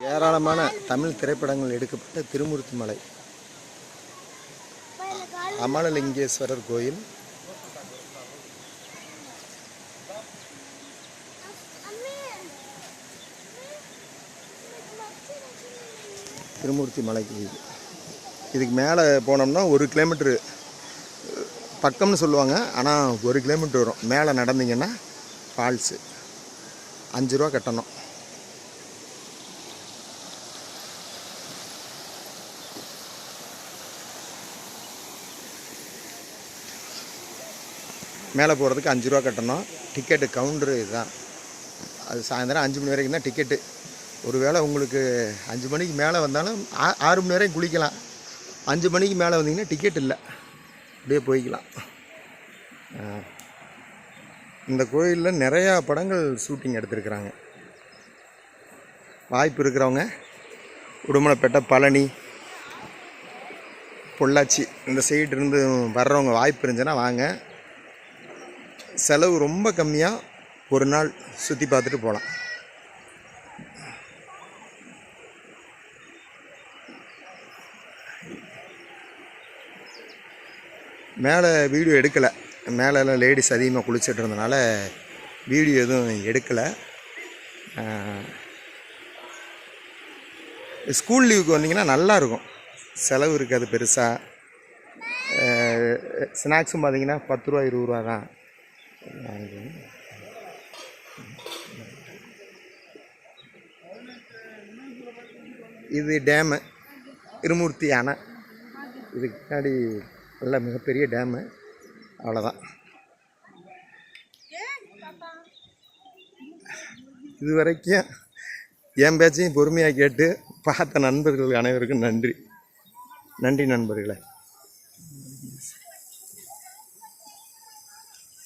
ஏராளமான தமிழ் திரைப்படங்கள் எடுக்கப்பட்ட திருமூர்த்தி மலை அமலலிங்கேஸ்வரர் கோயில். திருமூர்த்தி மலைக்கு இது இதுக்கு மேலே போனோம்னா ஒரு கிலோமீட்ரு பக்கம்னு சொல்லுவாங்க. ஆனால் ஒரு கிலோமீட்டர் வரும். மேலே நடந்தீங்கன்னா ஃபால்ஸு அஞ்சு ரூபா கட்டணும். மேலே போகிறதுக்கு அஞ்சு ரூபா கட்டணும். டிக்கெட்டு கவுண்டரு இதுதான். அது சாயந்தரம் அஞ்சு மணி வரைக்கும் தான் டிக்கெட்டு. ஒருவேளை உங்களுக்கு அஞ்சு மணிக்கு மேலே வந்தாலும் ஆ- ஆறு மணி வரைக்கும் குளிக்கலாம். அஞ்சு மணிக்கு மேலே வந்தீங்கன்னா டிக்கெட் இல்லை. அப்படியே போய்க்கலாம். இந்த கோயிலில் நிறையா படங்கள் ஷூட்டிங் எடுத்திருக்கிறாங்க. வாய்ப்பு இருக்கிறவங்க உடுமலைப்பேட்டை பழனி பொள்ளாச்சி இந்த சைடு இருந்து வர்றவங்க வாய்ப்பு இருந்துச்சுன்னா வாங்க. செலவு ரொம்ப கம்மியாக ஒரு நாள் சுற்றி பார்த்துட்டு போகலாம் மேலே வீடியோ எடுக்கலை. மேலெல்லாம் லேடிஸ் அதிகமாக குளிச்சுட்டு இருந்தனால வீடியோ எதுவும் எடுக்கலை. ஸ்கூல் லீவுக்கு வந்தீங்கன்னா நல்லா இருக்கும். செலவு இருக்காது பெருசாக ஸ்நாக்ஸும் பார்த்தீங்கன்னா பத்து ரூபா இருபது ரூபா தான். இது டேமு இருமூர்த்தி அணை இதுக்கு பின்னாடி நல்ல மிகப்பெரிய டேமு அவ்வளோதான் இது வரைக்கும் என் பேச்சையும் பொறுமையாக கேட்டு பார்த்த நண்பர்கள் அனைவருக்கும் நன்றி. நன்றி நண்பர்களே.